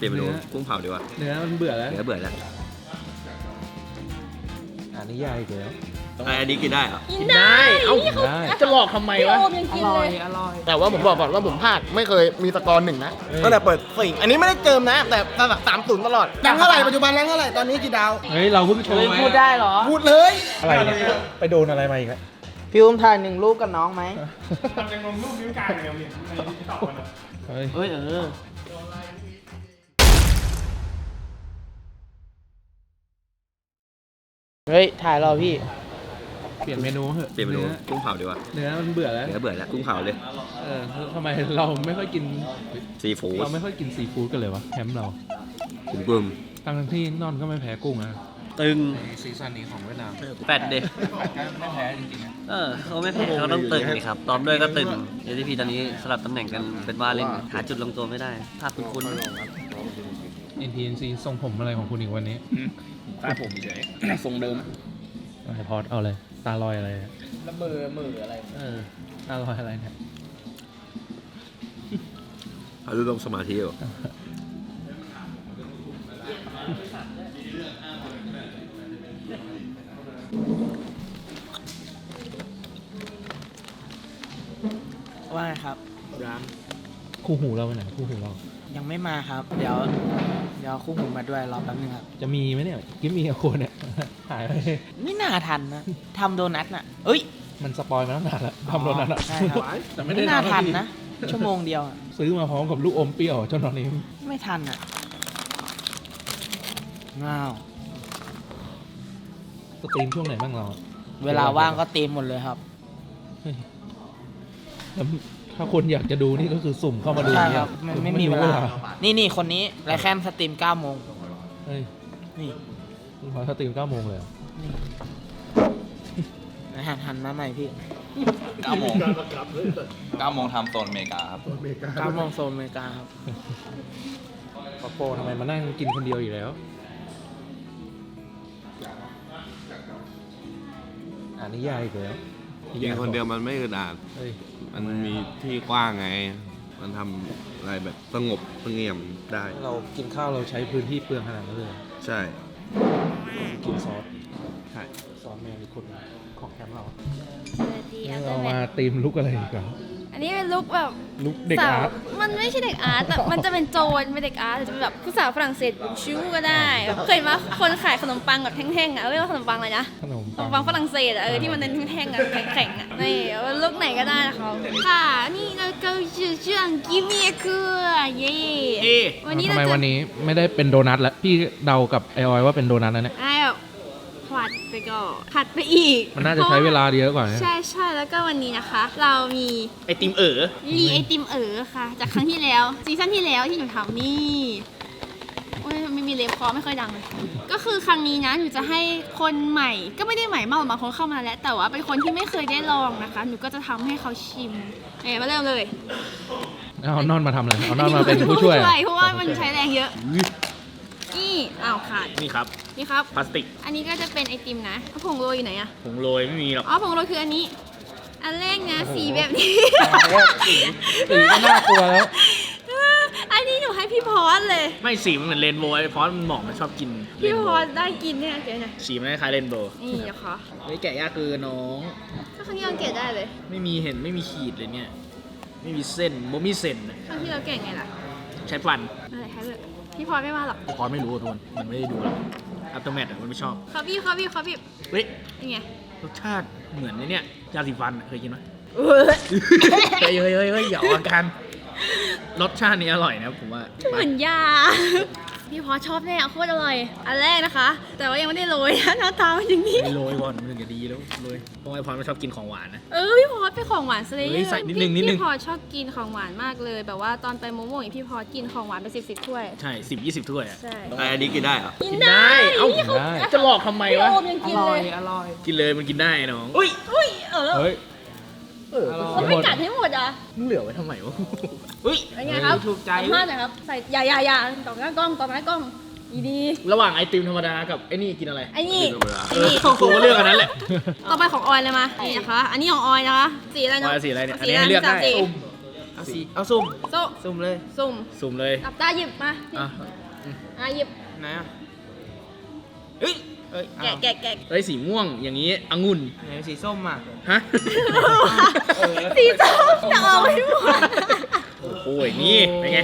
เปลี่ยนเมนูเนื้อ กุ้งเผาดีกว่าเนื้อมันเบื่อแล้วเนื้อเบื่อแล้วอ่านนิยายอีกแล้วไอะอันนี้กินได้เหรอ กินได้ เอ้า ได้ จะหลอกทำไมพี่วะ โอมยังกินเลยอร่อยแต่ว่าผมบอกก่อนว่าผมพลาดไม่เคยมีสกอร์หนึ่งนะตั้งแต่เปิดสิ่งอันนี้ไม่ได้เจิมนะ แต่ระดับสามศูนย์ตลอดแรงเท่าไหร่ปัจจุบันแรงเท่าไหร่ตอนนี้กี่ดาว เฮ้ย เราเพิ่งโชว์มาพูดได้เหรอ พูดเลยอะไรเนี่ยไปโดนอะไรมาอีกแล้วพี่อุ้มถ่ายหนึ่งรูปกับน้องไหม เฮ้ยเฮ้ยเออ เฮ้ย ถ่ายเราพี่ เปลี่ยนเมนูเถอะเปลี่ยนเมนูนื้อกุ้งเผาดีกว่าเนื้อมันเบื่อแล้ว เนื้อเบื่อแล้วกุ้งเผาเลย เออทำไมเราไม่ค่อยกิน ซีฟู้ดเราไม่ค่อยกินซีฟู้ดกันเลยวะแคมป์เราถึงบึ้มทั้งที่นอนก็ไม่แพ้กุ้งนะตึงซีซั่นนี้ของเวียดนามแปดเด็กไม่แพ้จริงๆนะเออเขาไม่แพ้เขาต้องตึงนี่ครับตอมด้วยก็ตึงเอทีพีตอนนี้สลับตำแหน่งกันเป็นว่าเล่นหาจุดลงตัวไม่ได้ภาพคุ้น NTNC ทรงผมอะไรของคุณอีกวันนี้ ตาผมเฉยทรงเดิมไอพอดเอาเลย ตาลอยอะไรเนี่ยแล้วมือมืออะไร เออ ตาลอยอะไรเนี่ย เอาดูลงสมาธิอยู่ว่าไงครับคู่หูเราไปไหนคู่หูเรา ยังไม่มาครับ เดี๋ยวเดี๋ยวคู่หูมาด้วยรอแป๊บนึงครับ จะมีไหมเนี่ยกิฟมีกับคนเนี่ย หายไปไม่น่าทันนะทำโดนัทน่ะเอ้ย มันสปอยมาตั้งนานแล้วทำโดนัทอะใช่ครับ แต่ไม่ไม่ได้น่าทำทันทีนะ ชั่วโมงเดียวอะซื้อมาพร้อมกับลูกอมเปรี้ยวจนตอนนี้ไม่ทันอะว้าว สตรีมช่วงไหนบ้างเราเวลาว่างก็เต็มหมดเลยครับ แล้ว ถ้าคนอยากจะดูนี่ก็คือสุ่มเข้ามาดูใช่เนี่คยรับไม่ไม่มีเวลา นี่นี่คนนี้ไรแคนสตรีม9โมงเฮ้ยนี่พอสตรีม9โมงเลยเหรอนี่หันหันมาใหม่พี่9โมง9โมงทำโซนอเมริกาครับ9โมงโซนอเมริกาครับปะโปทำไมมานั่งกินคนเดียวอยู่แล้ว อ่านนิยายอีกแล้ว กินคนเดียวมันไม่อึดอัดเฮ้ยมันมีที่กว้างไง มันทำอะไรแบบสงบเสงี่ยมได้ เรากินข้าวเราใช้พื้นที่เปลืองขนาดนั้นเลยเหรอใช่ กินซอส ใช่ ซอสแมวหรือคนของแคมป์เราสวัสดีอัลเตอเราร์แมมานตีมลุกอะไรอีกอะอั นนี้เป็นลุคแบบลุกเด็กสาวอาร์ตมันไม่ใช่เด็กอาร์ตแต่มันจะเป็นโจรเป็นเด็กอาร์ตหรือจะเป็นแบบผู้สาวฝรั่งเศสแบบชิวก็ได้แบบเคยเห็นว่าคนขายขนมปังแบบแท่งๆอะเรียกว่าขนมปังอะไรนะ ขนมขนมปังฝรั่งเศสอะเออที่มันเป็นแท่งๆอะแข็งๆอะนี่ลุคไหนก็ได้นะคะค่ะนี่เราก็ชื่อชื่อกิมเมียคือเย่วันนี้ทำเราไมจะวันนี้ไม่ได้เป็นโดนัทแล้วพี่เดากับไอออยว่าเป็นโดนัทแล้วเนี่ย ไอ้ แบบผัดไปก็ผัดไปอีกมันน่าจะใช้เวลาเยอะกว่านะใช่ใช่แล้วก็วันนี้นะคะ เรามีไอติมเอ๋อรีไอติมเอ๋อค่ะ จากครั้งที่แล้วซีซั่นที่แล้วที่หนูทำนี่โอ้ยไม่มีเล็บคอไม่ค่อยดังเลย ก็คือครั้งนี้นะหนูจะให้คนใหม่ ก็ไม่ได้ใหม่มากบางคนเข้ามาแล้ว แต่ว่าเป็นคนที่ไม่เคยได้ลองนะคะ หนูก็จะทำให้เขาชิมเอ๋มาเริ่มเลยเอานอนมาทำอะไรเอานอนมาเป็นผู้ช่วยเหรอเพราะว่ามันใช้แรงเยอะนี่ อ้าวขาดนี่ครับนี่ครับ พลาสติกอันนี้ก็จะเป็นไอติมนะผงโรยอยู่ไหนอะผงโรยไม่มีหรอก อ๋อผงโรยคืออันนี้ อันแรกนะสีแบบนี้สีก็น่ากลัวแล้ว อันนี้หนูให้พี่พอสเลย ไม่สีมันเหมือนเรนโบว์ไอ้ฟอนต์มันหมอกมันชอบกินเรพี่นพโบอว์สได้กินเนี่ยเจ๊นะสีมันคล้ายๆเรนโบว์นี่เดี๋ยวขอเฮ้ยแกะยากคือน้องก็ครั้งที่เราแกะได้เลย ไม่มีเห็นไม่มีขีดเลยเนี่ย ไม่มีเส้นโมมีเส้น ครั้งที่เราแกะไงล่ะ ใช้ฟัน อะไรคะเลย พี่พอสไม่มาหรอกพอนไม่รู้อะทุกคนมันไม่ได้ดูหรอกอัตโตแมทอะมันไม่ชอบเขาบีบเขาบีบเขาบีบเฮ้ยยังไงรสชาติเหมือนไอ้เนี่ยยาสีฟันอะเคยกินไหมเออเฮ้ยเฮ้ยเฮ้ยเฮ้ยอย่าออกอาการ รสชาตินี้อร่อยนะผมว่าเหมือนยา พี่พอสชอบแน่โคตรอร่อย อันแรกนะคะ แต่ว่ายังไม่ได้โรยนะหน้าตาเป็นอย่างนี้ไม่โรยก่อนมันถึงจะดีแล้วโรยเพราะไอ้พอนมันชอบกินของหวานนะ เออพี่พอสเป็นของหวานซะเลยเฮ้ยใส่นิดนึงนิดนึง พี่พอสชอบกินของหวานมากเลย แบบว่าตอนไปโมโม่อย่างพี่พอสกินของหวานไปสิบสิบถ้วย ใช่สิบยี่สิบถ้วยอะใช่ไอะอันนี้กินได้เหรอ กินได้ เอ้านี่เขาได้จะหลอกทำไมพี่วะ โอมยังกินเลยอร่อยกินเลยมันกินได้น้อง อุ้ยอุ้ยเออ เฮ้ย เออเขาไม่กัดให้หมดอะมึงเหลือไว้ทำไมวะอุ้ยเป็นไงครับถูกใจสัมภาษณ์หน่อยครับ ใส่อย่าอย่าอย่าต่อหน้ากล้องต่อหน้ากล้องดีดีระหว่างไอติมธรรมดากับไอ้นี่กินอะไร ไอ้นี่ธรรมดาไอ้เออนี่กูก็เลือกอันนั้นแหละ ต่อไปของออยเลยมา นี่นะคะ อันนี้ของออยนะคะ สีอะไรอเนาะอยสีอะไรเนี่ย อันสีนี้อะไรให้เลือกได้สามสีเอาสี เอาซุ่มโซ่ซุ่มเลย สุ่มซุ่มเลยหลับตาหยิบมาอะอะหยิบ ไหนอะเฮ้ย เอ้ยแกะแกะแกะเอ้ยสีม่วงอย่างนี้องุ่นไหนสีส้มอะฮะสีส้มจะออกไม่หมดโอ้ยนี่เป็นไง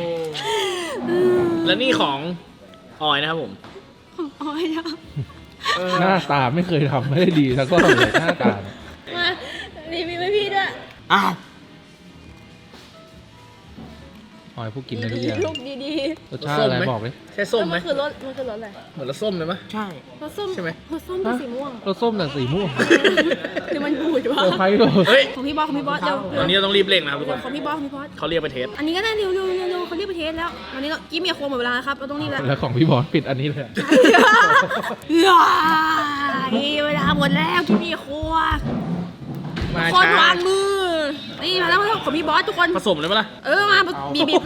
แล้วนี่ของออยนะครับผมของออยนะหน้าตาไม่เคยทำไม่ได้ดีสักรอบเลยหน้าตาเนี่ยมารีวิวให้พี่ด้วยอ้าว ออยผู้กินได้ทุกอย่างลูกดีรสชาติอะไรส้มไหม บอกเลยใช่ๆส้มไหมนคือรสมันคือรสอะไรเหมือนรสส้มเลยปะใช่ รสส้มใช่ไหม รสส้มเป็นสีม่วงรสส้มแต่สีม่วงหรือมันบูดวะเซอร์ไพรส์เลยเฮ้ยของพี่บอสของพี่บอสเดี๋ยวตอนนี้เราต้องรีบเร่งนะครับทุกเดี๋คยวนของพี่บอสของพี่บอสเขาเรียกไปเทสอันนี้ก็ได้เร็วเร็วเร็วเร็วเขาเรียกไปเทสแล้ววันนี้เรากี้เมียโคหมดเวลาครับเราต้องรีบแล้วแล้วของพี่บอสปิดอันนี้เลย ว้ายเวลาหมดแล้วกี้เมียโคมาคนช้าวางมือนี่ มาแล้วมาแล้วของพี่บอสทุกคน ผสมเลยปะล่ะเออมาบีบบีบ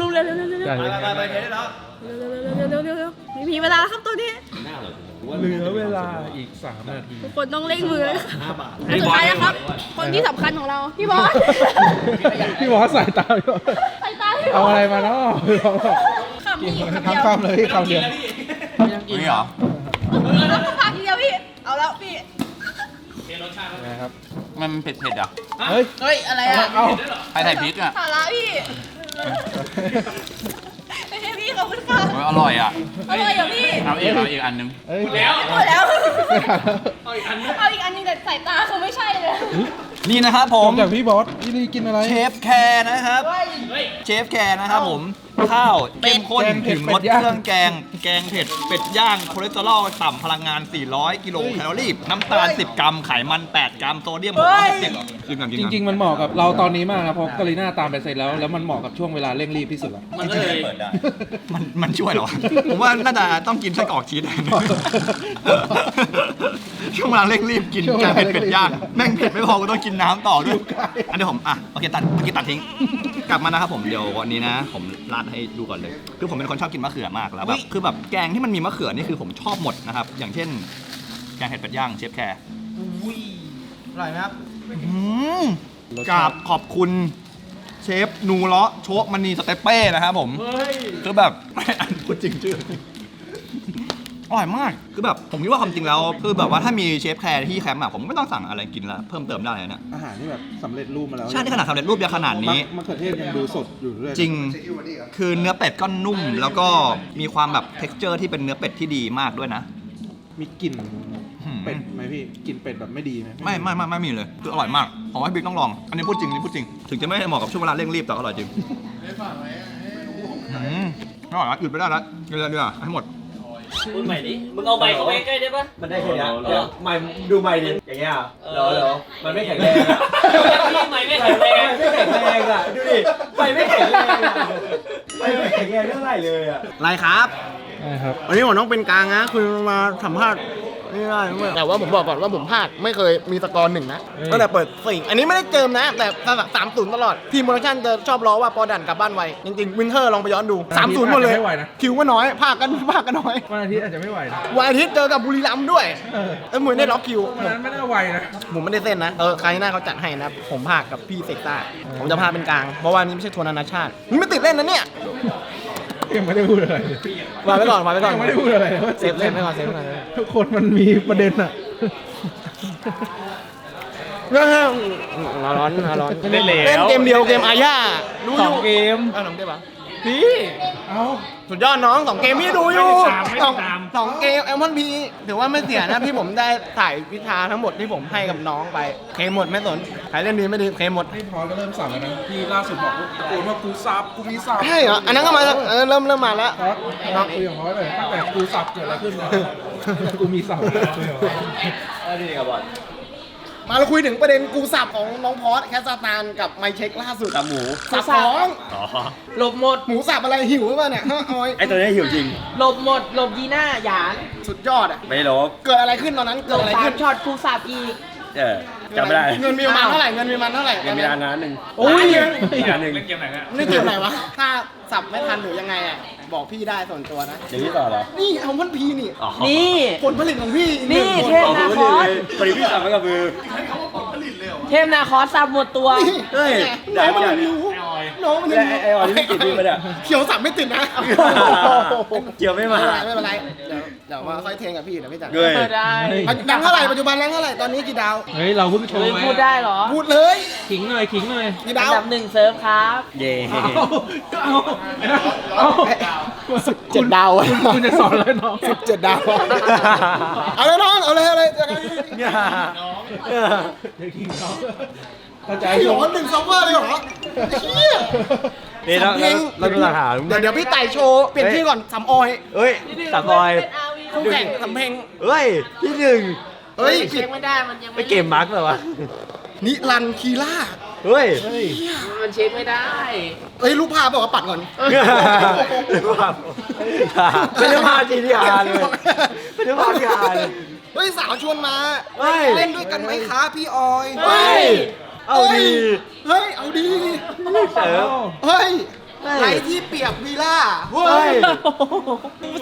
ลุมๆเร็วเร็วเร็วเร็วเร็วใช่เร็วเร็วเร็วเร็วเร็วเร็วไม่มีเวลาครับตัวนี้เหลือเวลาอีก3นาทีทุกคนต้องเร่งมือและสุดท้ายนะครับคนที่สำคัญของเราพี่บอสพี่บอสสายตาพี่บอสใส่ตาพี่บเอาอสอะไรมาเนาะพี่บอสคำนี้คำทั้เดีงยวคำเลยคำเดียวนี่เหรอปากทีเดียวพี่เอาแล้วพี่นะครับ มันเผ็ดๆอะเฮ้ย เฮ้ย อะไรอะเอ้าใครใส่พริกอะสาระพี่ไม่ใช่พี่ขอบคุณค่ะโอ้ยอร่อยอะ อร่อยเหรอพี่เอาอีกเอาอีกอันนึงเอ้ย หมดแล้วไม่ทันแล้ว เอาอีกอันนึงแต่สายตาคือไม่ใช่เลย นี่นะครับผมจากพี่บอสพี่ลีกินอะไร เชฟแคร์นะครับ เชฟแคร์นะครับผม ข้าวเข้มข้นแกงเผ็ถึดงเป็รดสย่างเครื่องแกง แกงเผ็ด เป็ดย่าง คอเลสเตอรอลต่ำพลังงาน 400 กิโลแคลอรี่ น้ำตาล 10 กรัม ไขมัน 8 กรัม โซเดียม610กินกันกินจกันริง ๆ มันเหมาะกับเราตอนนี้มากนะเพราะกาลิน่าตามไปเสร็จแล้ว แล้วมันเหมาะกับช่วงเวลาเร่งรีบที่สุดแล้วมันก็เลยเปิดได้ มันมันช่วยเหรอวะผมว่าน่าจะต้องกินไส้กรอกชีสแทน ช่วงเวลาเร่งรีบกินช่วงเวแกลางเผ็ดเป็ดย่างเร่งรีบแม่งเผ็ดไม่พอกูต้องกินน้ำต่อด้วยอยู่ไกลอันนี้ผมอะโอเคตัดเมื่อกี้ตัดทิ้ง กลับมานะครับผมเดี๋ยววันนี้นะ ผมราดให้ดูก่อนเลย คือผมเป็นคนชอบกินมะเขือมากแล้วแบบคือแบบแกงที่มันมีมะเขือนี่คือผมชอบหมดนะครับอย่างเช่น แกงเห็ดเป็ดย่างเชฟแคร์อร่อยไหมครับ อืมกราบขอบคุณเชฟนูเลาะโชคมณีสเตปเป้นะครับผมคือแบบอันพูดจริงชื่อ อร่อยมาก คือแบบผมคิดว่าความจริงแล้ว คือแบบว่าถ้ามีเชฟแคร์ที่แคมป์อะผมไม่ต้องสั่งอะไรกินแล้วเพิ่มเติมได้เลยนะอาหารที่แบบสำเร็จรูปมาแล้วใช่ที่ขนาดสำเร็จรูปยังขนาดนี้ มะเขือเทศยังดูสดอยู่เลยจริง คือเนื้อเป็ดก็นุ่ม แล้วก็มีความแบบ t e x t อร์ที่เป็นเนื้อเป็ดที่ดีมากด้วยนะ มีกลิ่นหืมเป็ดไหมพี่กลิ่นเป็ดแบบไม่ดีไหมไม่ไม่ไม่ไม่มีเลยคืออร่อยมากผมว่าพี่บิ๊กต้องลอง อันนี้พูดจริงอันนี้พูดจริง ถึงจะไม่เหมาะกับช่วงเวลาเร่งรีบแต่อร่อยจริงอืมอร่อยละหยุดไม่ได้ละกินเลยดีกว่าให้หมมด พูดใหม่ดิ มึงเอาไมค์เข้าไปใกล้ๆได้ปะ มันได้แค่นี้เดี๋ยวไม่ดูไม่ดิอย่างเงี้ยเหรอเหรอมันไม่แข็งแรงอะพี่ไมค์ไม่แข็งแรง ไม่แข็งแรงอะดูดิไม่ไม่แข็งแรงอะไม่ไม่แข็งแรงเท่าไหร่เลยอะไรครับใช่ครับ วันนี้ผมต้องเป็นกลางนะ คุณมาสัมภาษณ์ ไม่ได้เว้ยแต่ว่าผมบอกก่อนว่าผมพลาดไม่เคยมีสกอร์หนึ่งนะตั้งแต่เปิดสิ่งอันนี้ไม่ได้เจิมนะ แต่สามศูนย์ตลอด ทีมโปรดักชั่นจะชอบล้อว่าปอดันกลับบ้านไวจริงๆวินเทอร์ลองไปย้อนดูสามศูนย์หมดเลยไม่ไหวนะคิวก็น้อยภาคกันภาคก็น้อยวันอาทิตย์อาจจะไม่ไหวนะวันอาทิตย์เจอกับบุรีรัมย์ด้วยเออเออเหมือนได้ล็อกคิววันนั้นไม่ได้ไหวนะผมไม่ได้เส้นนะเออใครหน้าเขาจัดให้นะผมพากกับพี่เซกต้าผมจะพาเป็นกลางเพราะว่านี่ไม่ใช่ทัวร์นานาชาตินี่ไม่ติดเล่นนะเนี่ย ยังไม่ได้พูดอะไรเลยวางไว้ก่อนวางไว้ก่อนยังไม่ได้พูดอะไรเลยว่าเซฟเซฟไว้ก่อนเซฟไว้ก่อน ทุกคนมันมีประเด็นอะเรื่องร้อนร้อนร้อนเล่นแล้วเล่นเกมเดียวเกมอาญาดูอยู่สองเกมเออสองเกมปะ พี่เอาสุดยอดน้องสองเกมพี่ดูอยู่ไม่ตามไม่สองตาม สองเกมแอลมอนพีถือว่าไม่เสียนะ พี่ผมได้ถ่ายวิชาทั้งหมดที่ผมให้กับน้องไปเคมหมดไม่สนใครเล่นดีไม่ดีเคมหมดนี่พอก็เริ่มสั่งแล้วนะที่ล่าสุดบอกตะโกนว่ากูสับกูมีสับใช่เหรออันนั้นก็มาเออเริ่มเริ่มมาแล้ว ครับน้องคุยกับเขาเลยตั้งแต่กูสับเกิดอะไรขึ้นนะกูมีสับ มาเราคุยถึงประเด็นกูสับของน้องพอสแคสตานกับไมเช็คล่าสุดกับหมูสับสองอ๋อหลบหมด หมูสับอะไรหิวหรือเปล่าเนี่ยฮะออยไอตัวนี้หิวจริง หลบหมด หลบยีหน้าหยานสุดยอดอะไม่ลบเกิดอะไรขึ้นตอนนั้นหลเกิดบอะไรสาขึ้มนช็อตครูสับอีก เออจำไม่ได้เงินมีประมาณเท่าไหร่เงินมีประมาณเท่าไหร่ยังมีร้านนั้นหนึ่งโอ้ย อีกร้านหนึ่งเกมไหนเนี่ย นี่เกี่ยวไหนวะถ้าสับไม่ทันหรือยังไงอะ บอกพี่ได้ส่วนตัวนะ อย่างนี้ต่อเหรอนี่เอาพันพีนี่อ๋อนี่ ผลผลิตของพี่นี่หงคเทพนาคอสปริพี่สั่งไว้กับมือจ เทพนาคอสซับหมดตัว เฮ้ยน้องมันรู้น้องมันไอ้ไอ้ออนี่ติดพี่มาเนี่ยเขียวสับไม่ติดนะเกี่ยวไม่มาไม่เป็นไรไม่เป็นไรเดี๋ยวเดี๋ยวมาค่อยเทงกับพี่เดี๋ยวพี่จัดเฮ้ยได้ดังเท่าไหร่ปัจจุบันแรงเท่าไหร่ตอนนี้กี่ดาวเฮ้ยเราเพิ่งโชว์เฮ้ยไหมพูดได้เหรอพูดเลยขิงหน่อยขิงหน่อยกี่อัดานวดับหนึ่งเซิร์ฟครับ เย่เอาเอาเจ็ดดาวคุณคุณจะสอนอะไรน้องสิบเจ็ดดาวเอาเลยน้องเอาเลยเอาเลยเจอกันเนี่ยเดี๋ยวขิงน้องเข้าใจไอ้หชลมอนหนึ่งซัฟเวอร์เลยเหรอเชี่ยนี่เราเราเราดูหลักฐานเดี๋ยวเดี๋ยวพี่ไต่โชว์เปลี่ยนที่ก่อนสำออยเฮ้ยสามบอยคู่แข่งสำเพ็งเฮ้ยที่หนึ่งเฮ้ยเช็คไม่ได้มันยังไปเกมมาร์กเหรอวะนิรันดร์คีล่าเฮ้ยมันเช็คไม่ได้เฮ้ยรูปภาพบอกว่าปัดก่อนเป็นเรื่องภาพจริงที่ฮาเลยเป็นเรื่องภาพที่ฮาเลย เฮ้ยสาวชวนมา เฮ้ย เล่นด้วยกันไหมคะพี่ออย เฮ้ย เอาดี เฮ้ย เอาดีเสริมเฮ้ยเฮ้ย ไรที่เปรียบวีล่า เฮ้ย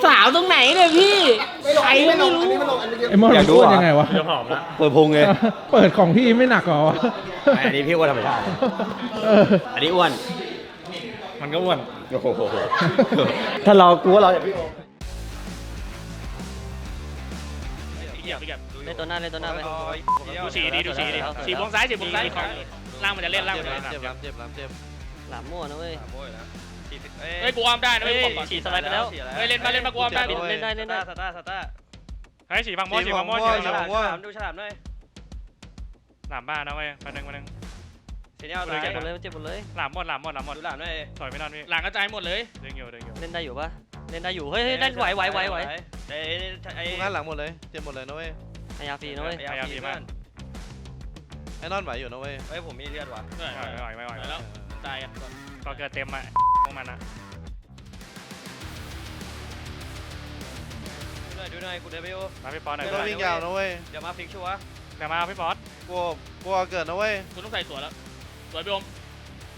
สาวตรงไหนเนี่ยพี่ไม่ลงใครอันนี้ก็ไม่ลไม่งรู้อันนี้ไม่ลงอันนี้ไอ้มอนอยากดูพูดเหรอยังไงวะเปิดพุงไง เปิดของพี่ไม่หนักเหรออันนี้พี่อ้วนธรรมชาติเอออันนี้อ้วน มันก็อ้วน โอ้โหถ้าเรากลัวเราจะพี่เห ยียบเหยียบเล่นตัวหน้าเล่นตัวหน้าไป ดูสีดีดูสีดีสีวงซ้ายสีวงซ้ายของล่างมันจะเล่นล่างมันจะเล่นเจ็บล้ำเจ็บล้ำเจ็บหลามมั่วนะเว้ยเฮ้ยกูอ้อมได้นะเฮ้เฮ้ยยฉีดสไลด์ไปแล้วเฮ้ยเล่นมาเล่นมากูอ้อมได้เล่นได้เล่นได้สตาร์สตาร์เฮ้ยสีฝั่งม่วงสีฝั่งม่วงสีสีฝั่ฝั่งงม่ม่ววงงดูฉลามด้วยหลามบ้านนะเว้ยมาหนึ่งมาหนึ่งเสียเนี่ยเจ็บหมดเลยเจ็บหมดเลยหลามหมดหลามหมดหลามหมดดูหลามด้วยถอยไม่นอนพี่หลังกระจายหมดเลยเด้งอยู่เด้งอยู่เล่นได้อยู่ปะ เล่นได้อยู่ เฮ้ยเฮ้ยได้ไหวไหวไหวไหวไอ้ไอ้งานหลังหมดเลย เจ็บหมดเลยนะเว้ย พยายามฟรีนะเว้ย พยายามดีมากไอ้นอนไหวอยู่นะเว้ย เฮ้ยผมมีเลือดว่ะไม่ไหวไม่ไหวไม่ไหวแล้วตายกันก็เกิดเต็มอะพวกมันนะดูหน่อยกูเดบิวมาพี่ป๊อตหน่อยไม่ต้องวิ่งยาวนะเว้ยเดี๋ยวมาพลิกชัวร์เดี๋ยวมาเอาพี่ป๊อตกลัวกลัวเกิดนะเว้ยคุณต้องใส่สวนแล้วสวยพี่อม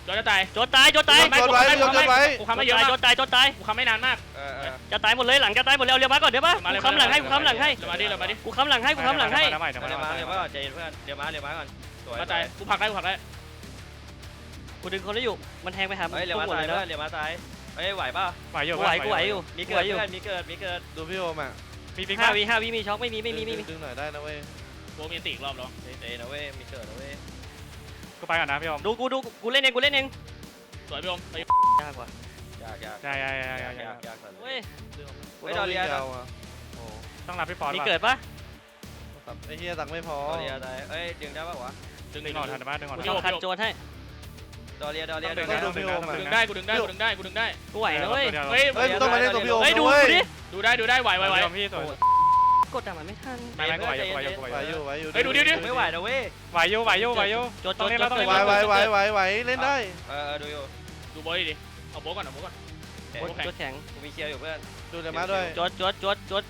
โดนจะตายโจดตายโจดตายโจดไว้โจดไว้ กูค้ำไม่เยอะโจมากดตายโจดตายกูค้ำไม่นานมาก เออเออ จะตายหมดเลยหลังจะตายหมดแล้วเรียกมาก่อนเดี๋ยวมากูค้ำหลังให้กูค้ำหลังให้เดี๋ยวมาดิเดี๋ยวมาดิ กูค้ำหลังให้กูค้ำหลังให้เดี๋ยวมาเดี๋ยวเดี๋ยวมามาเดี๋เดี๋ยยววมามาใจเย็นเพื่อนเดี๋ยวมาเดี๋ยวมาก่อนสวยมาตายกูผลักได้กูผลักได้กูดึงคนได้อยู่มันแทงไปหาเฮ้ยเดี๋ยวมาหมดตายเลยเพื่อนะนเดี๋ยวมาตายเฮ้ยไหวป่ะไหวอยู่กูไหวกูไหวอยู่มีกูเกิไหวดอยู่เพื่อนมีเกิดมีเกิดดูพี่โอมอะมีฟิกห้าห้าวิห้าวิมีช็อกไม่มีไม่มีไม่มีดึงหน่อยได้นะเว้ยโบมีตีอีกรอบแล้วเตะนะเว้ยมีเกิดนะเว้ย กูไปก่อนนะพี่อมดูกูดูกูเล่นเองกูเล่นเองสวยพี่อมไปยากกว่าอยากอยากใช่ใช่ใช่อยากใช่อยากอยากสันเว้ยเฮ้ยดอเรียยาวอะโอ้ต้องรับพี่ป๊อตมีเกิดปะตับไอ้เฮียตังค์ไม่พอดอเรียตายเอ้ยดึงได้ป่ะวะดึงดึงออกทันนะบ้านดึงออกกูทันขัดโจรให้ดอเรียดอเรียดึดึงงได้ได้ดึงได้ดึงได้กูดึงได้กูดึงได้กูดึงได้กูไหวนะเว้ยเฮ้ยเฮ้ยมึงต้องมาเล่นตัวพี่โอมเฮ้ยดูนะเว้ยดูดิดูได้ดูได้ไหวไหวไหวพี่สวย กดแต่มันไม่ทันไม่ไม่กูไหวอยู่กูไหวอยู่กูไหวไหวออยู่ยู่ไหวอยู่เฮ้ยดูดิดิ ไม่ไหวนะเว้ย ไหวอยู่ไหวอยู่ไหวอยู่โจดโจต้องดเล่นโจแล้วดต้องไหวเล่นไหวไหวไหวไหวเล่นได้เออดูอยู่ดูโบยดิ เอาโบก่อนเอาโบก่อนโจดแข็งกูมีเคลียร์อยู่เพื่อนดูเลยมาด้วยโจดโจดโจดโจด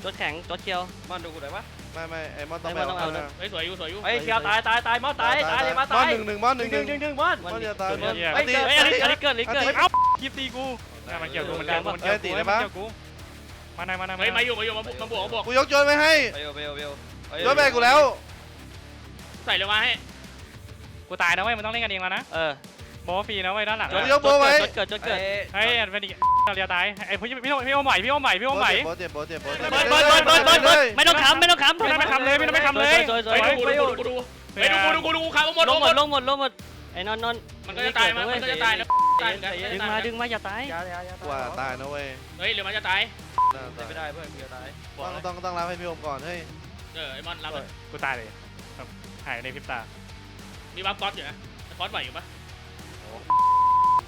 โจดแข็งโจดเคียวมันดูกูได้ปะไม่ไม่ไอ้มอนต้องไอ้มอนต้องเอานะ เฮ้ยสวยอยู่สวยอยู่เฮ้ยเคลียร์ตายตายตายมอตายตายเลยมาบอตาลยหนึ่งหนึ่งบอลหดึนึ่งงหดึนึ่งงดึงมอนบอลจะตายบอลเฮ้ยเฮ้ยอันนี้อันนี้เกิดอันนี้เกิดเอ้าคลิปตีกูมันเกี่ยวกูมันเกี่ยวกูมันเกี่ยวกูมันเกี่ยวกู มาไหนมาไหนเฮ้ยมาอยู่มาอยู่มาบวกมาบวกมาบวกกูยกโจนไว้ให้เบลเบลเบลโจนแบกกูแล้วใส่เลยมาให้กูตายนะเว้ยมันต้องเล่นกันเองแล้วนะเออ โบฟรีนะเว้ยด้านหลังโจนยกโบไว้โจดเกิดโจดเกิด เฮ้ยเป็นอีกเรียตายไอ้พี่พี่พี่โอใหม่พี่โอใหม่พี่โอใหม่โบเจ็บโบเจ็บโบเจ็บเบิร์ดเบิร์ดเบิร์ดเบิร์ดเบิร์ดเบิร์ดไม่ต้องทำไม่ต้องทำไม่ต้องไปทำเลยไม่ต้องไปทำเลยสวยสวยเฮ้ยสวยดูกูดูกูดูเฮ้ยดูกูดูกูดูกูขาหมดลลงงหหมมดดลงหมดลงหมดไอ้นอนนอนมันก็จะตายมันมันก็จะตายนะ ตายดึงมาดึงมาอย่าตายกว่าตายนะเว้ยเฮ้ยเดี๋ยวมันจะตายน่าตายไม่ได้เพื่อนเคลียร์ตายต้องต้องต้องรับให้พี่โอมก่อนเฮ้ยเออไอ้มอนรับกูตายเลยหายในพริบตา มีบัฟก๊อตอยู่นะก๊อตไหวอยู่ปะ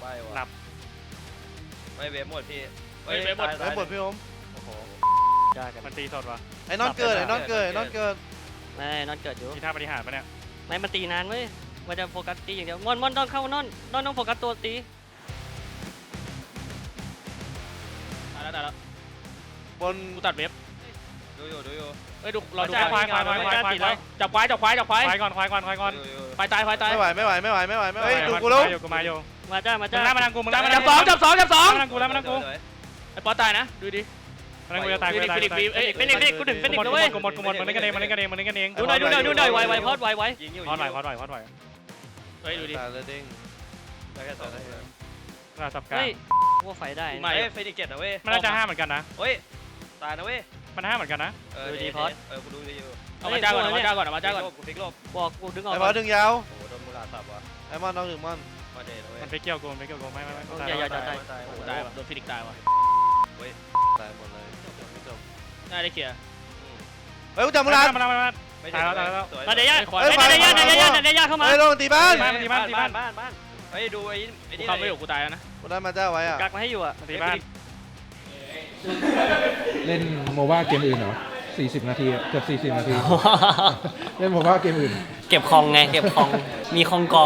ไปวะหลับไปเวฟหมดพี่ไอ้บทพี่โอมได้กันมันตีสดวะไอ้นอนเกิดไอ้นอนเกิดไอ้นอนเกิดไม่นอนเกิดอยู่มีท่าปฏิหารปะเนี่ยไม่มันตีนานเว้ยมันจะโฟกัสตีอย่างเดียวมอนมอนต้องเข้านอนนอนต้องโฟกัสตัวตีต บนกูตัดเว็บดูอยู่ดูอยู่เฮ้ยดูเราดูควายควายควายควายควายจับควายจับควายจับควายควายก่อนควายก่อนควายก่อนดูอยู่ควายตายควายตายไม่ไหวไม่ไหวไม่ไหวไม่ไหวไม่ไหวดูกูแล้วกูมาอยู่มาจ้ามามึจ้างหน้ามาทางกูมึงหน้ามาจับสองจับสองจับสองมาทางกูแล้วมาทางกูสวยไอ้ป๊อตตายนะดูดินั่นกูจะตายกูจะตายฟิลิปฟิลิปเอ้ยเป็นเด็กเด็กกูถึงเป็นเด็กนะเว้ยกูหมดกูหมดมันเล่นกันเองมันเล่นกันเองมันเล่นกันเองดูหน่อยดูหน่อยดูหน่อยไวไวพอดไวไวพอดไหวพอดไหวพอดไหวเฮ้ยดูดิตายแล้วเด้งได้แค่ตัวได้ระดับกลางเฮ้ยว่าไฟได้ไม่เฟนิกเจ็ดนะเว้ยมันน่าจะห้าเหมือนกันนะเฮ้ย ตายนะเว้ยมันห้าเหมือนกันนะเออดูดีเพอดเออกูดูดีอยู่เอามาจ้าก่อนเอามาจ้าก่อนเอามาจ้าก่อนกูฟิกลบบอกกูดึงออกไอ้บอสดึงยาวโอ้โหโดนมูลาสับว่ะไอ้มอนต้องดึงมอนมาเดนเว้ยมันไปเกี่ยวกูมันไปเกี่ยวกูไม่ไม่ไม่อย่าอย่าตาตายยตายโอ้โหตายว่ะโดนฟิลิปตายว่ะเว้ยตายหมดเลยจบไม่จบได้ได้เคลียร์เฮ้ยกูจับมูลามันมันมันไม่ตายแล้วตายแล้วสวยนาเดียเฮ้ยนาเดียนาเดียนาเดียเข้ามาเฮ้ยลงตีบ้านบ้านตีบ้านตีบ้านบ้านบ้านเฮ้ยดูไอ้ไอ้กูนี่เข้าไม่อยู่กูตายแล้วนะกูได้มาเจ้าไว้อะกักมาให้อยู่อะตีบ้าน เล่นโมบ้าเกมอื่นเหรอ40นาทีอะเกือบ40นาที เล่นโมบ้าเกมอื่น เก็บคองไง เก็บคอง มีคองกอ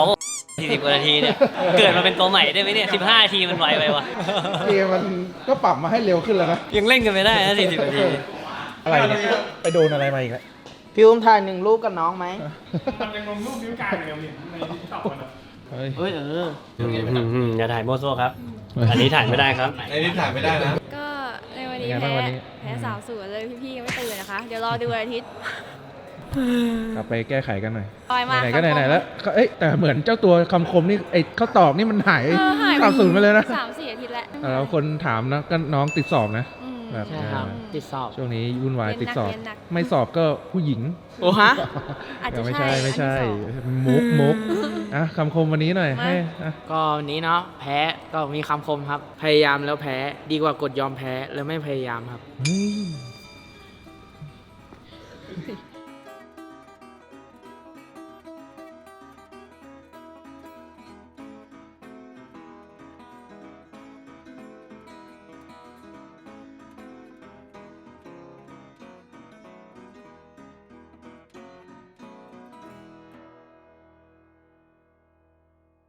สี่สิบกว่านาทีเนี่ย เกิดมาเป็นตัวใหม่ได้ไหมเนี่ยสิบห้านาทีมันไวไปวะเกมมันก็ปรับมาให้เร็วขึ้นแล้วนะ ยังเล่นกันไม่ได้นะสี่สิบนาที อะไรเนี่ยไปโดนอะไรมาอีกแล้วพี่อุ้มถ่ายหนึ่งรูปกับน้องไหมมันยังลงรูปนิ้วกลางอยู่เลยในทิกตอกมันเฮ้ยเฮ้ยเอออย่าถ่ายโมโซครับ อันนี้ถ่ายไม่ได้ครับไอ้นี่ถ่ายไม่ได้นะก็ในวันนี้เป็นไงบ้างแพ้วันนี้ แพ้สาวสวยเลยพี่ๆยังไม่ตื่นนะคะ เดี๋ยวรอดูวันอาทิตย์กลับไปแก้ไขกันหน่อยปล่อยมาไหนๆก็คำคมไหนๆแล้วก็เอ้ยแต่เหมือนเจ้าตัวคำคมนี่ไอ้ข้าวตอกนี่มันหายเออหายสามสูญไปเลยนะสามสี่อาทิตย์แล้ว แล้วคนถามนะก็น้องติดสอบนะ อืม แบบใช่ครับติดสอบ ช่วงนี้วุ่นวายติดสอบไม่สอบก็ผู้หญิงโอ้ฮะ อาจจะไม่ใช่ไม่ใช่อัมุกมุกอะคำคมวันนี้หน่อยให้ก็วันนี้เนาะแพ้ก็มีคำคมครับ พยายามแล้วแพ้ดีกว่ากดยอมแพ้แล้วไม่พยายามครับ